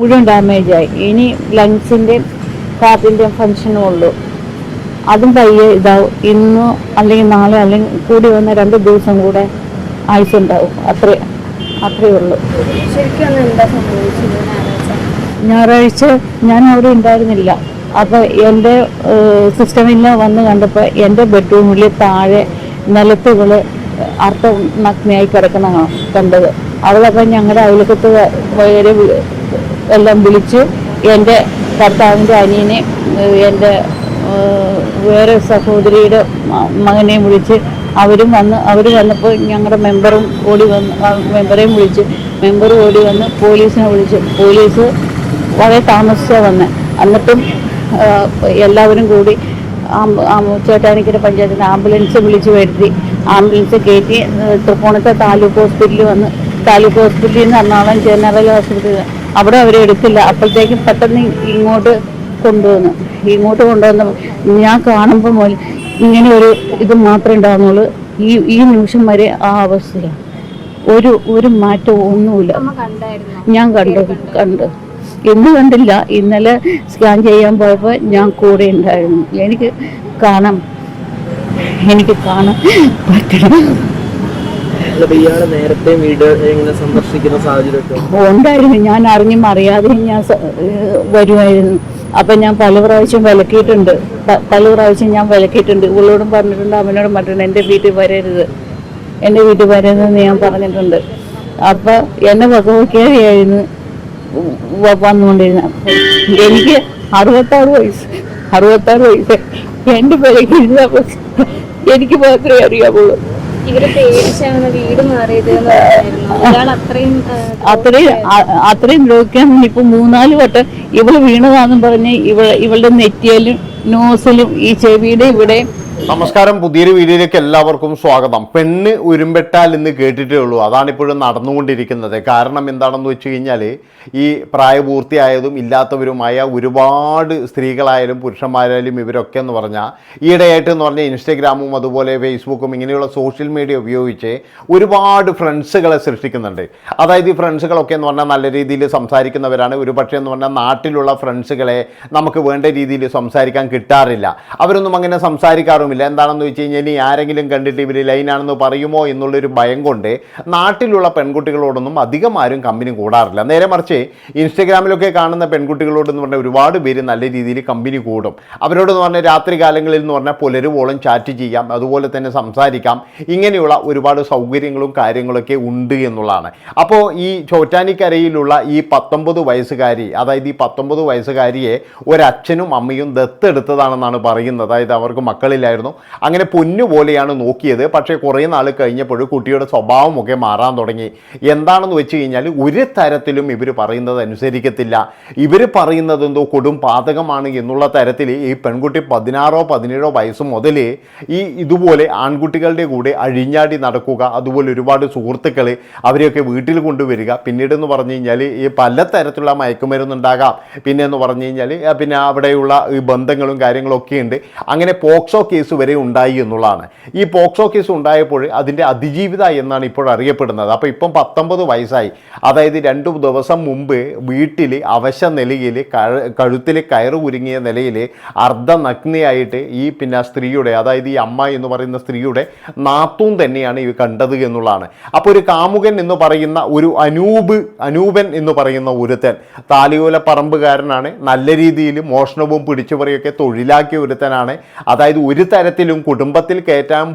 മുഴുവൻ ഡാമേജ് ആയി. ഇനി ലങ്സിന്റെ ഹാർട്ടിന്റെ ഫങ്ഷനും ഉള്ളൂ. അതും പയ്യെ ഇതാവും. ഇന്നോ അല്ലെങ്കിൽ നാളെ അല്ലെങ്കിൽ കൂടി വന്ന രണ്ട് ദിവസം കൂടെ ആയുസ് ഉണ്ടാവും. അത്രേ അത്രേ ഉള്ളൂ. ഞായറാഴ്ച? ഞാൻ അവിടെ ഉണ്ടായിരുന്നില്ല. അപ്പോൾ എന്റെ സിസ്റ്റമില്ല വന്ന് കണ്ടപ്പോൾ എന്റെ ബെഡ്റൂമിൽ താഴെ നിലത്തുകൾ അർത്ഥം നഗ്നയായി കിടക്കുന്ന കണ്ടത്. അവളപ്പം ഞങ്ങളുടെ അവലക്കത്ത് വരെ എല്ലാം വിളിച്ച് എന്റെ ഭർത്താവിന്റെ അനിയനെ എന്റെ വേറെ സഹോദരിയുടെ മകനെയും വിളിച്ച് അവരും വന്ന് അവർ വന്നപ്പോൾ ഞങ്ങളുടെ മെമ്പറും ഓടി വന്ന് മെമ്പറേയും വിളിച്ച് മെമ്പർ ഓടി വന്ന് പോലീസിനെ വിളിച്ച് പോലീസ് വളരെ താമസിച്ചാണ് വന്ന്. എന്നിട്ടും എല്ലാവരും കൂടി ചേട്ടാനിക്കര പഞ്ചായത്തിന് ആംബുലൻസ് വിളിച്ച് വരുത്തി. ആംബുലൻസ് കയറ്റി തൃപ്പൂണിത്തെ താലൂക്ക് ഹോസ്പിറ്റലിൽ വന്ന് താലൂക്ക് ഹോസ്പിറ്റലിൽ നിന്ന് എറണാകുളം ജനറൽ ഹോസ്പിറ്റലിൽ അവിടെ അവരെ എടുക്കില്ല. അപ്പോഴത്തേക്കും പെട്ടെന്ന് ഇങ്ങോട്ട് കൊണ്ടുവന്നു. ഇങ്ങോട്ട് കൊണ്ടുവന്ന ഞാൻ കാണുമ്പോൾ മുതൽ ഇങ്ങനെ ഒരു ഇത് മാത്രമേ ഉണ്ടാകുന്നുള്ളൂ ഈ ഈ നിമിഷം വരെ ആ അവസ്ഥയാണ് ഒരു ഒരു മാറ്റവും ഒന്നുമില്ല. ഞാൻ കണ്ടു കണ്ടു? ഇന്ന് കണ്ടില്ല. ഇന്നലെ സ്കാൻ ചെയ്യാൻ പോയപ്പോൾ ഞാൻ കൂടെ ഉണ്ടായിരുന്നു. എനിക്ക് കാണാം. എനിക്ക് കാണാം പറ്റണം. നേരത്തെ ഉണ്ടായിരുന്നു. ഞാൻ അറിഞ്ഞും അറിയാതെയും ഞാൻ വരുമായിരുന്നു അപ്പൊ ഞാൻ പല പ്രാവശ്യം വിലക്കിയിട്ടുണ്ട്. പല പ്രാവശ്യം ഞാൻ വിലക്കിയിട്ടുണ്ട്. ഇവളോടും പറഞ്ഞിട്ടുണ്ട് അവനോടും പറഞ്ഞിട്ടുണ്ട് എന്റെ വീട്ടിൽ വരരുത്. എന്റെ വീട്ടിൽ വരരുതെന്ന് ഞാൻ പറഞ്ഞിട്ടുണ്ട്. അപ്പൊ എന്നെ വകവയ്ക്കാതെയായിരുന്നു വന്നുകൊണ്ടിരുന്ന. എനിക്ക് അറുപത്താറ് വയസ്സ് അറുപത്താറ് വയസ്സ്. എന്റെ വിലക്കിരുന്ന എനിക്ക് മാത്രമേ അറിയാവുള്ളൂ. അത്രയും അത്രയും രോഗിക്കാൻ ഇപ്പൊ മൂന്നാൽ വട്ടം ഇവൾ വീണതാന്നും പറഞ്ഞ് ഇവ ഇവളുടെ നെറ്റിയലും നോസിലും ഈ ചെവിയുടെ ഇവിടെ നമസ്കാരം. പുതിയൊരു വീഡിയോയിലേക്ക് എല്ലാവർക്കും സ്വാഗതം. പെണ്ണ് ഉരുമ്പെട്ടാൽ എന്ന് കേട്ടിട്ടേ ഉള്ളൂ. അതാണ് ഇപ്പോഴും നടന്നുകൊണ്ടിരിക്കുന്നത്. കാരണം എന്താണെന്ന് വെച്ച് കഴിഞ്ഞാൽ ഈ പ്രായപൂർത്തിയായതും ഇല്ലാത്തവരുമായ ഒരുപാട് സ്ത്രീകളായാലും പുരുഷന്മാരായാലും ഇവരൊക്കെ എന്ന് പറഞ്ഞാൽ ഈയിടെയായിട്ട് എന്ന് പറഞ്ഞാൽ ഇൻസ്റ്റഗ്രാമും അതുപോലെ ഫേസ്ബുക്കും ഇങ്ങനെയുള്ള സോഷ്യൽ മീഡിയ ഉപയോഗിച്ച് ഒരുപാട് ഫ്രണ്ട്സുകളെ സൃഷ്ടിക്കുന്നുണ്ട്. അതായത് ഈ ഫ്രണ്ട്സുകളൊക്കെ എന്ന് പറഞ്ഞാൽ നല്ല രീതിയിൽ സംസാരിക്കുന്നവരാണ്. ഒരു പക്ഷേ എന്ന് പറഞ്ഞാൽ നാട്ടിലുള്ള ഫ്രണ്ട്സുകളെ നമുക്ക് വേണ്ട രീതിയിൽ സംസാരിക്കാൻ കിട്ടാറില്ല. അവരൊന്നും അങ്ങനെ സംസാരിക്കാറുമില്ല എന്താണെന്ന് വെച്ച് കഴിഞ്ഞാൽ ഇനി ആരെങ്കിലും കണ്ടിട്ട് ഇവർ ലൈനാണെന്ന് പറയുമോ എന്നുള്ളൊരു ഭയം കൊണ്ട് നാട്ടിലുള്ള പെൺകുട്ടികളോടൊന്നും അധികം ആരും കമ്പനി കൂടാറില്ല. നേരെ മറിച്ച് ഇൻസ്റ്റഗ്രാമിലൊക്കെ കാണുന്ന പെൺകുട്ടികളോടെന്ന് പറഞ്ഞാൽ ഒരുപാട് പേര് നല്ല രീതിയിൽ കമ്പനി കൂടും. അവരോടെന്ന് പറഞ്ഞാൽ രാത്രി കാലങ്ങളിൽ എന്ന് പറഞ്ഞാൽ പുലരുവോളം ചാറ്റ് ചെയ്യാം അതുപോലെ തന്നെ സംസാരിക്കാം. ഇങ്ങനെയുള്ള ഒരുപാട് സൗകര്യങ്ങളും കാര്യങ്ങളൊക്കെ ഉണ്ട് എന്നുള്ളതാണ്. അപ്പോൾ ഈ ചോറ്റാനിക്കരയിലുള്ള ഈ പത്തൊമ്പത് വയസ്സുകാരി അതായത് ഈ പത്തൊമ്പത് വയസ്സുകാരിയെ ഒരച്ഛനും അമ്മയും ദത്തെടുത്തതാണെന്നാണ് പറയുന്നത്. അതായത് അവർക്ക് മക്കളില്ലായിരുന്നു അങ്ങനെ പൊന്നു പോലെയാണ് നോക്കിയത്. പക്ഷേ കുറേ നാൾ കഴിഞ്ഞപ്പോൾ കുട്ടിയുടെ സ്വഭാവമൊക്കെ മാറാൻ തുടങ്ങി. എന്താണെന്ന് വെച്ച് കഴിഞ്ഞാൽ ഒരു തരത്തിലും ഇവർ പറയുന്നത് അനുസരിക്കത്തില്ല. ഇവർ പറയുന്നത് എന്തോ കൊടും പാതകമാണ് എന്നുള്ള തരത്തിൽ ഈ പെൺകുട്ടി പതിനാറോ പതിനേഴോ വയസ്സ് മുതൽ ഈ ഇതുപോലെ ആൺകുട്ടികളുടെ കൂടെ അഴിഞ്ഞാടി നടക്കുക അതുപോലെ ഒരുപാട് സുഹൃത്തുക്കൾ അവരെയൊക്കെ വീട്ടിൽ കൊണ്ടുവരിക. പിന്നീട് എന്ന് പറഞ്ഞു കഴിഞ്ഞാൽ ഈ പല തരത്തിലുള്ള മയക്കുമരുന്നുണ്ടാകാം. പിന്നെ എന്ന് പറഞ്ഞു കഴിഞ്ഞാൽ പിന്നെ അവിടെയുള്ള ഈ ബന്ധങ്ങളും കാര്യങ്ങളും ഒക്കെ ഉണ്ട് അങ്ങനെ പോക്സോ കേസ് വരെ ഉണ്ടായി എന്നുള്ളതാണ്. ഈ പോക്സോ കേസ് ഉണ്ടായപ്പോൾ അതിന്റെ അതിജീവിത എന്നാണ് ഇപ്പോൾ അറിയപ്പെടുന്നത്. അപ്പോൾ ഇപ്പം പത്തൊമ്പത് വയസ്സായി. അതായത് രണ്ടു ദിവസം മുമ്പ് വീട്ടിൽ അവശ നിലയിൽ കഴുത്തിൽ കയറ് ഉരുങ്ങിയ നിലയിൽ അർദ്ധനഗ്നയായിട്ട് ഈ പിന്നെ സ്ത്രീയുടെ അതായത് ഈ അമ്മ എന്ന് പറയുന്ന സ്ത്രീയുടെ നാത്തൂൻ തന്നെയാണ് ഇവ കണ്ടത് എന്നുള്ളതാണ്. അപ്പോൾ ഒരു കാമുകൻ എന്ന് പറയുന്ന ഒരു അനൂപ് അനൂപൻ എന്ന് പറയുന്ന ഒരുത്തൻ താലിയോല പറമ്പുകാരനാണ് നല്ല രീതിയിൽ മോഷണവും പിടിച്ചുപറിയൊക്കെ തൊഴിലാക്കിയ ഒരുത്തനാണ്. അതായത് ഒരു തരത്തിലും കുടുംബത്തിൽ കയറ്റാൻ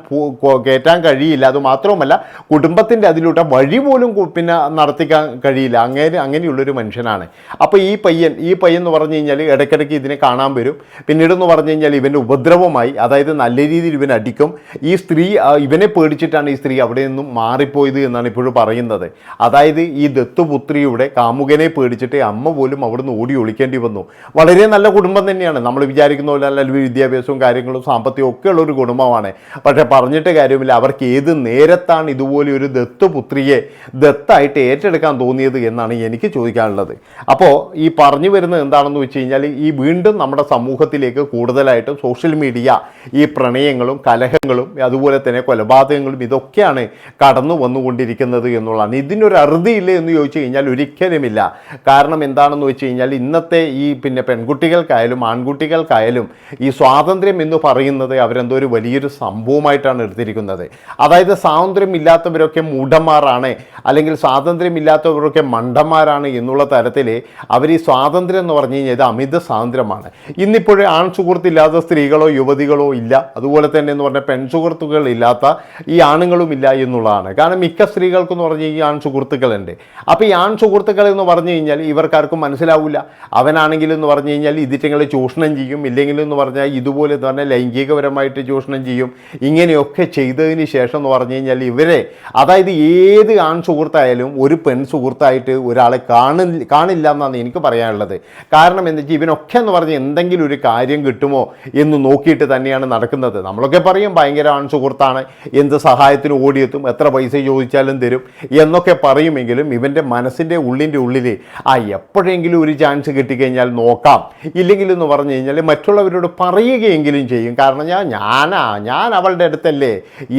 കയറ്റാൻ കഴിയില്ല. അത് മാത്രവുമല്ല കുടുംബത്തിന്റെ അതിലൂടെ വഴി പോലും പിന്നെ നടത്തിക്കാൻ കഴിയില്ല. അങ്ങനെ അങ്ങനെയുള്ളൊരു മനുഷ്യനാണ്. അപ്പോൾ ഈ പയ്യൻ ഈ പയ്യൻ എന്ന് പറഞ്ഞു കഴിഞ്ഞാൽ ഇടയ്ക്കിടയ്ക്ക് ഇതിനെ കാണാൻ വരും. പിന്നീട് എന്ന് പറഞ്ഞു കഴിഞ്ഞാൽ ഇവന്റെ ഉപദ്രവമായി അതായത് നല്ല രീതിയിൽ ഇവൻ അടിക്കും. ഈ സ്ത്രീ ഇവനെ പേടിച്ചിട്ടാണ് ഈ സ്ത്രീ അവിടെ നിന്നും മാറിപ്പോയത് എന്നാണ് ഇപ്പോഴും പറയുന്നത്. അതായത് ഈ ദത്തുപുത്രിയുടെ കാമുകനെ പേടിച്ചിട്ട് അമ്മ പോലും അവിടുന്ന് ഓടി ഒളിക്കേണ്ടി വന്നു. വളരെ നല്ല കുടുംബം തന്നെയാണ്. നമ്മൾ വിചാരിക്കുന്ന പോലെ നല്ല വിദ്യാഭ്യാസവും കാര്യങ്ങളും സാമ്പത്തികവും ഒക്കെയുള്ള ഒരു കുടുംബമാണ് പക്ഷെ പറഞ്ഞിട്ട് കാര്യമില്ല. അവർക്ക് ഏത് നേരത്താണ് ഇതുപോലെ ഒരു ദത്തുപുത്രിയെ ദത്തായിട്ട് ഏറ്റെടുക്കാൻ തോന്നിയത് എന്നാണ് എനിക്ക് ചോദിക്കാനുള്ളത്. അപ്പോൾ ഈ പറഞ്ഞു വരുന്നത് എന്താണെന്ന് വെച്ച് കഴിഞ്ഞാൽ ഈ വീണ്ടും നമ്മുടെ സമൂഹത്തിലേക്ക് കൂടുതലായിട്ടും സോഷ്യൽ മീഡിയ ഈ പ്രണയങ്ങളും കലഹങ്ങളും അതുപോലെ തന്നെ കൊലപാതകങ്ങളും ഇതൊക്കെയാണ് കടന്നു വന്നുകൊണ്ടിരിക്കുന്നത് എന്നുള്ളതാണ്. ഇതിനൊരു അറുതിയില്ല എന്ന് ചോദിച്ചു കഴിഞ്ഞാൽ ഒരിക്കലുമില്ല. കാരണം എന്താണെന്ന് വെച്ച് കഴിഞ്ഞാൽ ഇന്നത്തെ ഈ പിന്നെ പെൺകുട്ടികൾക്കായാലും ആൺകുട്ടികൾക്കായാലും ഈ സ്വാതന്ത്ര്യം എന്ന് പറയുന്നത് അവരെന്തോ ഒരു വലിയൊരു സംഭവമായിട്ടാണ് എടുത്തിരിക്കുന്നത്. അതായത് സ്വാതന്ത്ര്യമില്ലാത്തവരൊക്കെ മൂഢന്മാരാണ് അല്ലെങ്കിൽ സ്വാതന്ത്ര്യമില്ലാത്തവരൊക്കെ മണ്ടന്മാരാണ് എന്നുള്ള തരത്തിൽ അവർ ഈ സ്വാതന്ത്ര്യം എന്ന് പറഞ്ഞു കഴിഞ്ഞാൽ ഇത് അമിത സ്വാതന്ത്ര്യമാണ്. ഇന്നിപ്പോഴും ആൺ സുഹൃത്തില്ലാത്ത സ്ത്രീകളോ യുവതികളോ ഇല്ല. അതുപോലെ തന്നെ എന്ന് പറഞ്ഞാൽ പെൺ സുഹൃത്തുക്കൾ ഇല്ലാത്ത ഈ ആണുങ്ങളും ഇല്ല എന്നുള്ളതാണ്. കാരണം മിക്ക സ്ത്രീകൾക്കെന്ന് പറഞ്ഞാൽ ഈ ആൺ സുഹൃത്തുക്കളുണ്ട്. അപ്പോൾ ഈ ആൺ സുഹൃത്തുക്കൾ എന്ന് പറഞ്ഞു കഴിഞ്ഞാൽ ഇവർക്കാർക്കും മനസ്സിലാവില്ല അവനാണെങ്കിലും എന്ന് പറഞ്ഞു കഴിഞ്ഞാൽ ഇതിറ്റങ്ങളെ ചൂഷണം ചെയ്യും. ഇല്ലെങ്കിലും എന്ന് പറഞ്ഞാൽ ഇതുപോലെ തന്നെ ലൈംഗികപരമായിട്ട് ചൂഷണം ചെയ്യും. ഇങ്ങനെയൊക്കെ ചെയ്തതിന് ശേഷം എന്ന് പറഞ്ഞു കഴിഞ്ഞാൽ ഇവരെ അതായത് ഏത് ആൺ സുഹൃത്തായാലും ഒരു പെൺ സുഹൃത്തായിട്ട് ഒരാളെ കാണി കാണില്ല എന്നാണ് എനിക്ക് പറയാനുള്ളത്. കാരണം എന്താ വെച്ചാൽ ഇവനൊക്കെ എന്ന് പറഞ്ഞാൽ എന്തെങ്കിലും ഒരു കാര്യം കിട്ടുമോ എന്ന് നോക്കിയിട്ട് തന്നെയാണ് നടക്കുന്നത്. നമ്മളൊക്കെ പറയും ഭയങ്കര ആൺ സുഹൃത്താണ് എന്ത് സഹായത്തിന് ഓടിയെത്തും എത്ര പൈസ ചോദിച്ചാലും തരും എന്നൊക്കെ പറയുമെങ്കിലും ഇവന്റെ മനസ്സിന്റെ ഉള്ളിന്റെ ഉള്ളിൽ ആ എപ്പോഴെങ്കിലും ഒരു ചാൻസ് കിട്ടിക്കഴിഞ്ഞാൽ നോക്കാം. ഇല്ലെങ്കിൽ എന്ന് പറഞ്ഞു കഴിഞ്ഞാൽ മറ്റുള്ളവരോട് പറയുകയെങ്കിലും ചെയ്യും. കാരണം ഞാൻ ഞാനാ ഞാൻ അവളുടെ അടുത്തല്ലേ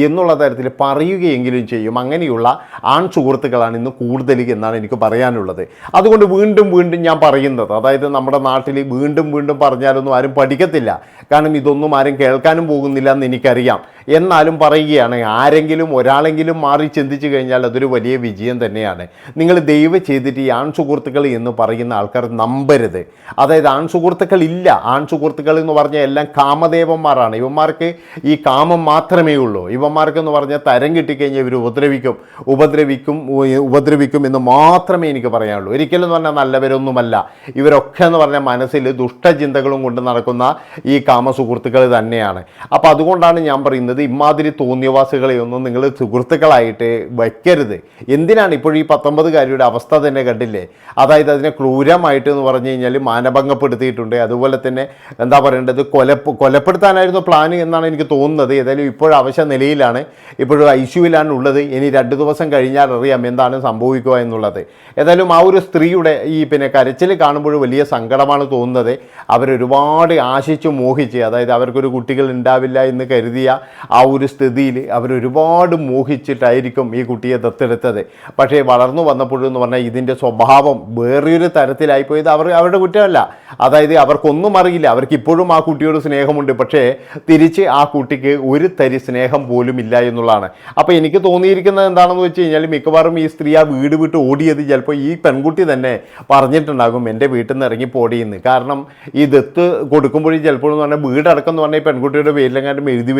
എന്നുള്ള തരത്തിൽ പറയുകയെങ്കിലും ചെയ്യും. അങ്ങനെയുള്ള ആൺ സുഹൃത്തുക്കളാണ് ഇന്ന് കൂടുതൽ എന്നാണ് എനിക്ക് പറയാനുള്ളത്. അതുകൊണ്ട് വീണ്ടും വീണ്ടും ഞാൻ പറയുന്നത് അതായത് നമ്മുടെ നാട്ടിൽ വീണ്ടും വീണ്ടും പറഞ്ഞാലൊന്നും ആരും പഠിക്കത്തില്ല. കാരണം ഇതൊന്നും ആരും കേൾക്കാനും പോകുന്നില്ല എന്ന് എനിക്കറിയാം. എന്നാലും പറയുകയാണ് ആരെങ്കിലും ഒരാളെങ്കിലും മാറി ചിന്തിച്ചു കഴിഞ്ഞാൽ അതൊരു വലിയ വിജയം തന്നെയാണ്. നിങ്ങൾ ദൈവം ചെയ്തിട്ട് ഈ ആൺ സുഹൃത്തുക്കൾ എന്ന് പറയുന്ന ആൾക്കാർ നമ്പരുത്. അതായത് ആൺ സുഹൃത്തുക്കൾ ഇല്ല. ആൺ സുഹൃത്തുക്കൾ എന്ന് പറഞ്ഞാൽ എല്ലാം കാമദേവന്മാരാണ്. ഇവന്മാർക്ക് ഈ കാമം മാത്രമേ ഉള്ളൂ. ഇവന്മാർക്ക് എന്ന് പറഞ്ഞാൽ തരം കിട്ടിക്കഴിഞ്ഞാൽ ഇവർ ഉപദ്രവിക്കും. ഉപദ്രവിക്കും ഉപദ്രവിക്കും എന്ന് മാത്രമേ എനിക്ക് പറയാനുള്ളൂ. ഒരിക്കലും എന്ന് പറഞ്ഞാൽ നല്ലവരൊന്നുമല്ല. ഇവരൊക്കെ എന്ന് പറഞ്ഞാൽ മനസ്സിൽ ദുഷ്ടചിന്തകളും കൊണ്ട് നടക്കുന്ന ഈ കാമസുഹൃത്തുക്കൾ തന്നെയാണ്. അപ്പോൾ അതുകൊണ്ടാണ് ഞാൻ പറയുന്നത് ഇമാതിരി തോന്നിയവാസികളെ ഒന്നും നിങ്ങൾ സുഹൃത്തുക്കളായിട്ട് വയ്ക്കരുത്. എന്തിനാണ് ഇപ്പോൾ ഈ പത്തൊമ്പതുകാരിയുടെ അവസ്ഥ തന്നെ കണ്ടില്ലേ? അതായത് അതിനെ ക്രൂരമായിട്ട് എന്ന് പറഞ്ഞു കഴിഞ്ഞാൽ മാനഭംഗപ്പെടുത്തിയിട്ടുണ്ട്. അതുപോലെ തന്നെ എന്താ പറയേണ്ടത്? കൊല കൊലപ്പെടുത്താനായിരുന്നു പ്ലാൻ എന്നാണ് എനിക്ക് തോന്നുന്നത്. ഏതായാലും ഇപ്പോഴും അവശ നിലയിലാണ്. ഇപ്പോഴും ഐ സിയുവിലാണ് ഉള്ളത്. ഇനി രണ്ട് ദിവസം കഴിഞ്ഞാൽ അറിയാം എന്താണ് സംഭവിക്കുക എന്നുള്ളത്. ഏതായാലും ആ ഒരു സ്ത്രീയുടെ ഈ പിന്നെ കരച്ചിൽ കാണുമ്പോൾ വലിയ സങ്കടമാണ് തോന്നുന്നത്. അവരൊരുപാട് ആശിച്ചു മോഹിച്ച് അതായത് അവർക്കൊരു കുട്ടികൾ ഉണ്ടാവില്ല എന്ന് കരുതിയ ആ ഒരു സ്ഥിതിയിൽ അവരൊരുപാട് മോഹിച്ചിട്ടായിരിക്കും ഈ കുട്ടിയെ ദത്തെടുത്തത്. പക്ഷേ വളർന്നു വന്നപ്പോഴെന്ന് പറഞ്ഞാൽ ഇതിന്റെ സ്വഭാവം വേറൊരു തരത്തിലായിപ്പോയത് അവർ അവരുടെ കുറ്റമല്ല. അതായത് അവർക്കൊന്നും അറിയില്ല. അവർക്ക് ഇപ്പോഴും ആ കുട്ടിയോട് സ്നേഹമുണ്ട്. പക്ഷേ തിരിച്ച് ആ കുട്ടിക്ക് ഒരു തരി സ്നേഹം പോലും ഇല്ല എന്നുള്ളതാണ്. അപ്പോൾ എനിക്ക് തോന്നിയിരിക്കുന്നത് എന്താണെന്ന് വെച്ച് കഴിഞ്ഞാൽ മിക്കവാറും ഈ സ്ത്രീ ആ വീട് വിട്ട് ഓടിയത് ചിലപ്പോൾ ഈ പെൺകുട്ടി തന്നെ പറഞ്ഞിട്ടുണ്ടാകും എന്റെ വീട്ടിൽ നിന്ന് ഇറങ്ങി പോടിയെന്ന് കാരണം ഈ ദത്ത് കൊടുക്കുമ്പോഴും ചിലപ്പോൾ എന്ന് പറഞ്ഞാൽ വീടടക്കം എന്ന് പറഞ്ഞാൽ ഈ പെൺകുട്ടിയുടെ പേരിലെങ്ങാണ്ടും എഴുതി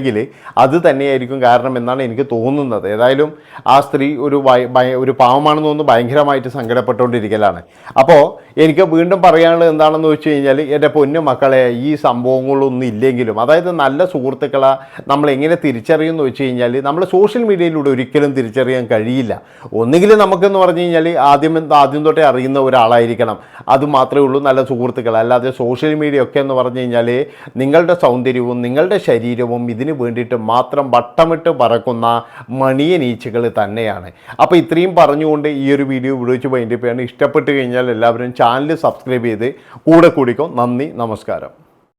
വെച്ചിട്ടുണ്ടെങ്കിൽ അത് തന്നെയായിരിക്കും കാരണം എന്നാണ് എനിക്ക് തോന്നുന്നത്. ഏതായാലും ആ സ്ത്രീ ഒരു ഒരു പാവമാണെന്ന് തോന്നുന്നു ഭയങ്കരമായിട്ട് സങ്കടപ്പെട്ടുകൊണ്ടിരിക്കലാണ്. അപ്പോൾ എനിക്ക് വീണ്ടും പറയാനുള്ളത് എന്താണെന്ന് വെച്ച് കഴിഞ്ഞാൽ എന്റെ പൊന്നു മക്കളെ ഈ സംഭവങ്ങളൊന്നും ഇല്ലെങ്കിലും അതായത് നല്ല സുഹൃത്തുക്കളെ നമ്മൾ എങ്ങനെ തിരിച്ചറിയുമെന്ന് വെച്ച് കഴിഞ്ഞാൽ നമ്മൾ സോഷ്യൽ മീഡിയയിലൂടെ ഒരിക്കലും തിരിച്ചറിയാൻ കഴിയില്ല. ഒന്നുകിൽ നമുക്കെന്ന് പറഞ്ഞു കഴിഞ്ഞാൽ ആദ്യം ആദ്യം തൊട്ടേ അറിയുന്ന ഒരാളായിരിക്കണം. അത് മാത്രമേ ഉള്ളൂ നല്ല സുഹൃത്തുക്കൾ. അല്ലാതെ സോഷ്യൽ മീഡിയ ഒക്കെ എന്ന് പറഞ്ഞു കഴിഞ്ഞാൽ നിങ്ങളുടെ സൗന്ദര്യവും നിങ്ങളുടെ ശരീരവും ഇതിന് വേണ്ടിയിട്ട് മാത്രം വട്ടമിട്ട് പറക്കുന്ന മണിയനീച്ചകൾ തന്നെയാണ്. അപ്പോൾ ഇത്രയും പറഞ്ഞുകൊണ്ട് ഈ ഒരു വീഡിയോ വിളിച്ച് വൈൻഡപ്പ് ചെയ്യാണ് ഇഷ്ടപ്പെട്ട് കഴിഞ്ഞാൽ എല്ലാവരും ചാനൽ സബ്സ്ക്രൈബ് ചെയ്ത് കൂടെ കൂടിക്കോ. നന്ദി നമസ്കാരം.